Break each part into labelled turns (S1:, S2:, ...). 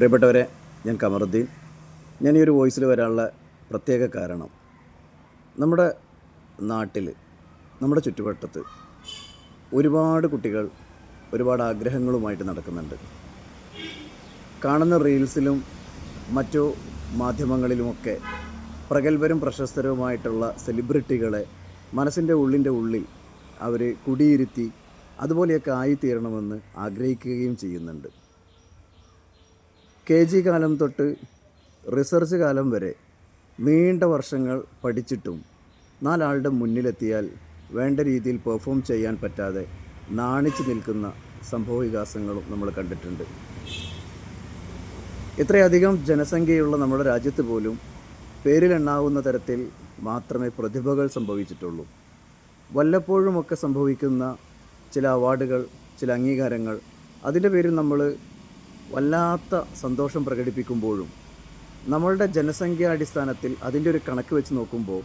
S1: പ്രിയപ്പെട്ടവരെ ഞാൻ കമറുദ്ദീൻ. ഞാൻ ഈ ഒരു വോയിസിൽ വരാനുള്ള പ്രത്യേക കാരണം നമ്മുടെ നാട്ടിൽ നമ്മുടെ ചുറ്റുവട്ടത്ത് ഒരുപാട് കുട്ടികൾ ഒരുപാട് ആഗ്രഹങ്ങളുമായിട്ട് നടക്കുന്നുണ്ട്. കാണുന്ന റീൽസിലും മറ്റു മാധ്യമങ്ങളിലുമൊക്കെ പ്രഗത്ഭരും പ്രശസ്തരുമായിട്ടുള്ള സെലിബ്രിറ്റികളെ മനസ്സിന്റെ ഉള്ളിന്റെ ഉള്ളിൽ അവർ കുടിയിരുത്തി അതുപോലെയൊക്കെ ആയിത്തീരണമെന്ന് ആഗ്രഹിക്കുകയും ചെയ്യുന്നുണ്ട്. കെ ജി കാലം തൊട്ട് റിസർച്ച് കാലം വരെ നീണ്ട വർഷങ്ങൾ പഠിച്ചിട്ടും നാലാളുടെ മുന്നിലെത്തിയാൽ വേണ്ട രീതിയിൽ പെർഫോം ചെയ്യാൻ പറ്റാതെ നാണിച്ചു നിൽക്കുന്ന സംഭവവികാസങ്ങളും നമ്മൾ കണ്ടിട്ടുണ്ട്. ഇത്രയധികം ജനസംഖ്യയുള്ള നമ്മുടെ രാജ്യത്ത് പോലും പേരിലെണ്ണാവുന്ന തരത്തിൽ മാത്രമേ പ്രതിഭകൾ സംഭവിച്ചിട്ടുള്ളൂ. വല്ലപ്പോഴുമൊക്കെ സംഭവിക്കുന്ന ചില അവാർഡുകൾ ചില അംഗീകാരങ്ങൾ അതിന്റെ പേരിൽ നമ്മൾ വല്ലാത്ത സന്തോഷം പ്രകടിപ്പിക്കുമ്പോഴും നമ്മളുടെ ജനസംഖ്യാ അടിസ്ഥാനത്തിൽ അതിന്റെ ഒരു കണക്ക് വെച്ച് നോക്കുമ്പോൾ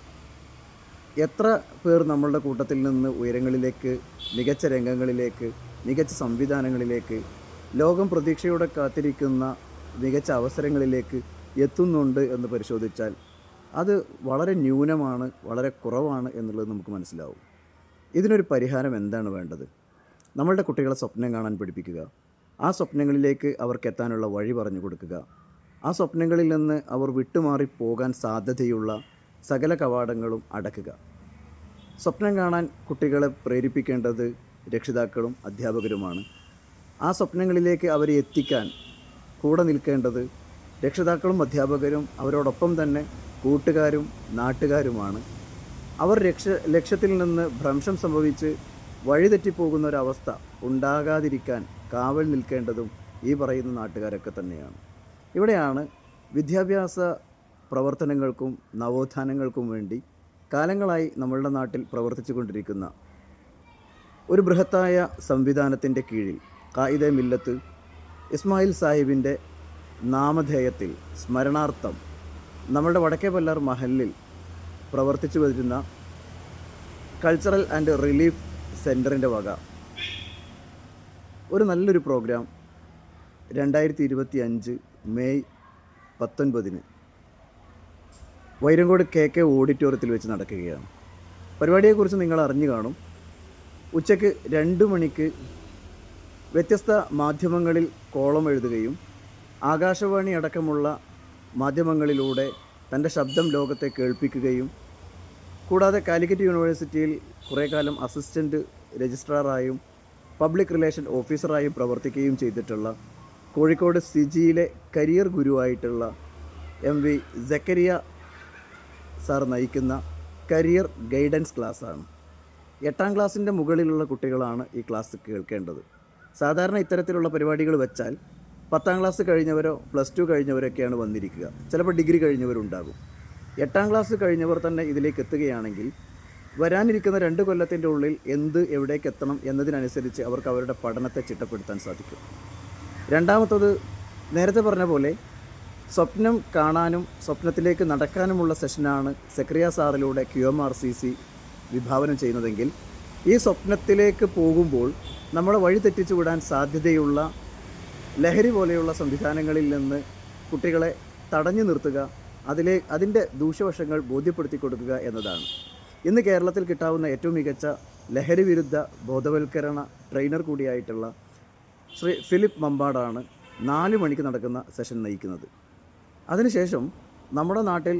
S1: എത്ര പേർ നമ്മളുടെ കൂട്ടത്തിൽ നിന്ന് ഉയരങ്ങളിലേക്ക് മികച്ച രംഗങ്ങളിലേക്ക് മികച്ച സംവിധാനങ്ങളിലേക്ക് ലോകം പ്രതീക്ഷയോടെ കാത്തിരിക്കുന്ന മികച്ച അവസരങ്ങളിലേക്ക് എത്തുന്നുണ്ട് എന്ന് പരിശോധിച്ചാൽ അത് വളരെ ന്യൂനമാണ് വളരെ കുറവാണ് എന്നുള്ളത് നമുക്ക് മനസ്സിലാവും. ഇതിനൊരു പരിഹാരം എന്താണ് വേണ്ടത്? നമ്മളുടെ കുട്ടികളെ സ്വപ്നം കാണാൻ പഠിപ്പിക്കുക. ആ സ്വപ്നങ്ങളിലേക്ക് അവർക്ക് എത്താനുള്ള വഴി പറഞ്ഞു കൊടുക്കുക. ആ സ്വപ്നങ്ങളിൽ നിന്ന് അവർ വിട്ടുമാറി പോകാൻ സാധ്യതയുള്ള സകല കവാടങ്ങളും അടക്കുക. സ്വപ്നം കാണാൻ കുട്ടികളെ പ്രേരിപ്പിക്കേണ്ടത് രക്ഷിതാക്കളും അധ്യാപകരുമാണ്. ആ സ്വപ്നങ്ങളിലേക്ക് അവരെ എത്തിക്കാൻ കൂടെ നിൽക്കേണ്ടത് രക്ഷിതാക്കളും അധ്യാപകരും അവരോടൊപ്പം തന്നെ കൂട്ടുകാരും നാട്ടുകാരുമാണ്. അവർ രക്ഷ ലക്ഷ്യത്തിൽ നിന്ന് ഭ്രംശം സംഭവിച്ച് വഴിതെറ്റിപ്പോകുന്ന ഒരവസ്ഥ ഉണ്ടാകാതിരിക്കാൻ കാവൽ നിൽക്കേണ്ടതും ഈ പറയുന്ന നാട്ടുകാരൊക്കെ തന്നെയാണ്. ഇവിടെയാണ് വിദ്യാഭ്യാസ പ്രവർത്തനങ്ങൾക്കും നവോത്ഥാനങ്ങൾക്കും വേണ്ടി കാലങ്ങളായി നമ്മളുടെ നാട്ടിൽ പ്രവർത്തിച്ചു കൊണ്ടിരിക്കുന്ന ഒരു ബൃഹത്തായ സംവിധാനത്തിന്റെ കീഴിൽ കായിദെ മില്ലത്ത് ഇസ്മായിൽ സാഹിബിന്റെ നാമധേയത്തിൽ സ്മരണാർത്ഥം നമ്മളുടെ വടക്കേ പല്ലാർ മഹലിൽ പ്രവർത്തിച്ചു വരുന്ന കൾച്ചറൽ ആൻഡ് റിലീഫ് സെന്ററിന്റെ വക ഒരു നല്ലൊരു പ്രോഗ്രാം രണ്ടായിരത്തി ഇരുപത്തി അഞ്ച് മെയ് പത്തൊൻപതിന് വൈരങ്കോട് കെ കെ ഓഡിറ്റോറിയത്തിൽ വെച്ച് നടക്കുകയാണ്. പരിപാടിയെക്കുറിച്ച് നിങ്ങൾ അറിഞ്ഞു കാണും. ഉച്ചയ്ക്ക് രണ്ട് മണിക്ക് വ്യത്യസ്ത മാധ്യമങ്ങളിൽ കോളം എഴുതുകയും ആകാശവാണി അടക്കമുള്ള മാധ്യമങ്ങളിലൂടെ തന്റെ ശബ്ദം ലോകത്തെ കേൾപ്പിക്കുകയും കൂടാതെ കാലിക്കറ്റ് യൂണിവേഴ്സിറ്റിയിൽ കുറേ കാലം അസിസ്റ്റന്റ് രജിസ്ട്രാറായും പബ്ലിക് റിലേഷൻ ഓഫീസറായും പ്രവർത്തിക്കുകയും ചെയ്തിട്ടുള്ള കോഴിക്കോട് സിജിയിലെ കരിയർ ഗുരുവായിട്ടുള്ള എം വി ജക്കരിയ സാർ നയിക്കുന്ന കരിയർ ഗൈഡൻസ് ക്ലാസ്സാണ്. എട്ടാം ക്ലാസ്സിന്റെ മുകളിലുള്ള കുട്ടികളാണ് ഈ ക്ലാസ് കേൾക്കേണ്ടത്. സാധാരണ ഇത്തരത്തിലുള്ള പരിപാടികൾ വെച്ചാൽ പത്താം ക്ലാസ് കഴിഞ്ഞവരോ പ്ലസ് ടു കഴിഞ്ഞവരൊക്കെയാണ് വന്നിരിക്കുക. ചിലപ്പോൾ ഡിഗ്രി കഴിഞ്ഞവരുണ്ടാകും. എട്ടാം ക്ലാസ് കഴിഞ്ഞവർ തന്നെ ഇതിലേക്ക് എത്തുകയാണെങ്കിൽ വരാനിരിക്കുന്ന രണ്ട് കൊല്ലത്തിന്റെ ഉള്ളിൽ എന്ത് എവിടേക്ക് എത്തണം എന്നതിനനുസരിച്ച് അവർക്ക് അവരുടെ പഠനത്തെ ചിട്ടപ്പെടുത്താൻ സാധിക്കും. രണ്ടാമത്തത് നേരത്തെ പറഞ്ഞ പോലെ സ്വപ്നം കാണാനും സ്വപ്നത്തിലേക്ക് നടക്കാനുമുള്ള സെഷനാണ് സെക്രിയ സാറിലൂടെ Q M R C C വിഭാവനം ചെയ്യുന്നതെങ്കിൽ ഈ സ്വപ്നത്തിലേക്ക് പോകുമ്പോൾ നമ്മളെ വഴി തെറ്റിച്ചു വിടാൻ സാധ്യതയുള്ള ലഹരി പോലെയുള്ള സംവിധാനങ്ങളിൽ നിന്ന് കുട്ടികളെ തടഞ്ഞു നിർത്തുക അതിലെ അതിന്റെ ദൂഷ്യവശങ്ങൾ ബോധ്യപ്പെടുത്തി കൊടുക്കുക എന്നതാണ്. ഇന്ന് കേരളത്തിൽ കിട്ടാവുന്ന ഏറ്റവും മികച്ച ലഹരി വിരുദ്ധ ബോധവൽക്കരണ ട്രെയിനർ കൂടിയായിട്ടുള്ള ശ്രീ ഫിലിപ്പ് മമ്പാടാണ് നാല് മണിക്ക് നടക്കുന്ന സെഷൻ നയിക്കുന്നത്. അതിനുശേഷം നമ്മുടെ നാട്ടിൽ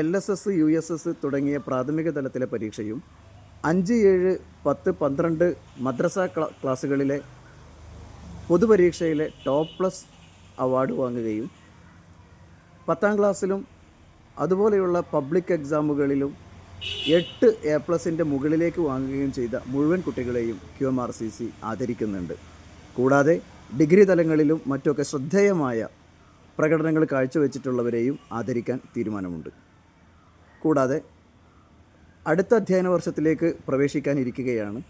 S1: L S S U S S തുടങ്ങിയ പ്രാഥമിക തലത്തിലെ പരീക്ഷയും അഞ്ച് ഏഴ് പത്ത് പന്ത്രണ്ട് മദ്രസ ക്ലാ ക്ലാസ്സുകളിലെ പൊതുപരീക്ഷയിലെ ടോപ്പ് പ്ലസ് അവാർഡ് വാങ്ങുകയും പത്താം ക്ലാസ്സിലും അതുപോലെയുള്ള പബ്ലിക് എക്സാമുകളിലും എട്ട് എ പ്ലസിന്റെ മുകളിലേക്ക് വാങ്ങുകയും ചെയ്ത മുഴുവൻ കുട്ടികളെയും Q M R C C ആദരിക്കുന്നുണ്ട്. കൂടാതെ ഡിഗ്രി തലങ്ങളിലും മറ്റൊക്കെ ശ്രദ്ധേയമായ പ്രകടനങ്ങൾ കാഴ്ചവെച്ചിട്ടുള്ളവരെയും ആദരിക്കാൻ തീരുമാനമുണ്ട്. കൂടാതെ അടുത്ത അധ്യയന വർഷത്തിലേക്ക് പ്രവേശിക്കാനിരിക്കുകയാണ്.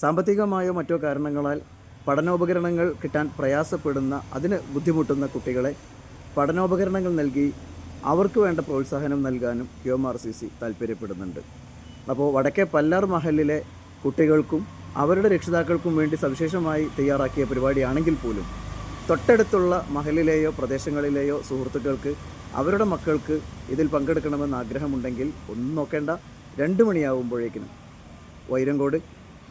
S1: സാമ്പത്തികമായോ മറ്റോ കാരണങ്ങളാൽ പഠനോപകരണങ്ങൾ കിട്ടാൻ പ്രയാസപ്പെടുന്ന അതിന് ബുദ്ധിമുട്ടുന്ന കുട്ടികളെ പഠനോപകരണങ്ങൾ നൽകി അവർക്ക് വേണ്ട പ്രോത്സാഹനം നൽകാനും Q M R C C താല്പര്യപ്പെടുന്നുണ്ട്. അപ്പോൾ വടക്കേ പല്ലാർ മഹലിലെ കുട്ടികൾക്കും അവരുടെ രക്ഷിതാക്കൾക്കും വേണ്ടി സവിശേഷമായി തയ്യാറാക്കിയ പരിപാടിയാണെങ്കിൽ പോലും തൊട്ടടുത്തുള്ള മഹലിലെയോ പ്രദേശങ്ങളിലെയോ സുഹൃത്തുക്കൾക്ക് അവരുടെ മക്കൾക്ക് ഇതിൽ പങ്കെടുക്കണമെന്ന് ആഗ്രഹമുണ്ടെങ്കിൽ ഒന്നും നോക്കേണ്ട. രണ്ട് മണിയാകുമ്പോഴേക്കിനും വൈരങ്കോട്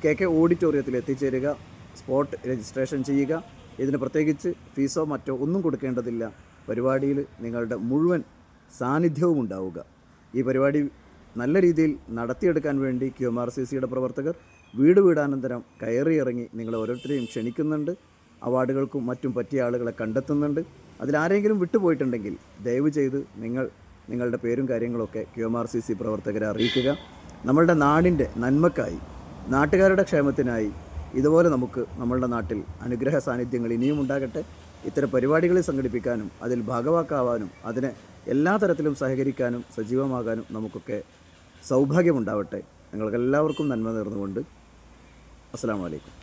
S1: കെ കെ ഓഡിറ്റോറിയത്തിൽ എത്തിച്ചേരുക സ്പോട്ട് രജിസ്ട്രേഷൻ ചെയ്യുക. ഇതിന് പ്രത്യേകിച്ച് ഫീസോ മറ്റോ ഒന്നും കൊടുക്കേണ്ടതില്ല. പരിപാടിയിൽ നിങ്ങളുടെ മുഴുവൻ സാന്നിധ്യവും ഉണ്ടാവുക. ഈ പരിപാടി നല്ല രീതിയിൽ നടത്തിയെടുക്കാൻ വേണ്ടി ക്യു എം ആർ സി സിയുടെ പ്രവർത്തകർ വീട് വീടാനന്തരം കയറി ഇറങ്ങി നിങ്ങളെ ഓരോരുത്തരെയും ക്ഷണിക്കുന്നുണ്ട്. അവാർഡുകൾക്കും മറ്റും പറ്റിയ ആളുകളെ കണ്ടെത്തുന്നുണ്ട്. അതിലാരെങ്കിലും വിട്ടുപോയിട്ടുണ്ടെങ്കിൽ ദയവ് ചെയ്ത് നിങ്ങൾ നിങ്ങളുടെ പേരും കാര്യങ്ങളൊക്കെ Q M R C C പ്രവർത്തകരെ അറിയിക്കുക. നമ്മളുടെ നാടിന്റെ നന്മക്കായി നാട്ടുകാരുടെ ക്ഷേമത്തിനായി ഇതുപോലെ നമുക്ക് നമ്മളുടെ നാട്ടിൽ അനുഗ്രഹ സാന്നിധ്യങ്ങൾ ഇനിയും ഉണ്ടാകട്ടെ. ഇത്തരം പരിപാടികളിൽ സംഘടിപ്പിക്കാനും അതിൽ ഭാഗവാക്കാവാനും അതിന് എല്ലാ തരത്തിലും സഹകരിക്കാനും സജീവമാകാനും നമുക്കൊക്കെ സൗഭാഗ്യമുണ്ടാവട്ടെ. നിങ്ങൾക്കെല്ലാവർക്കും നന്മ നേർന്നുകൊണ്ട്. അസ്സാം വലൈക്കും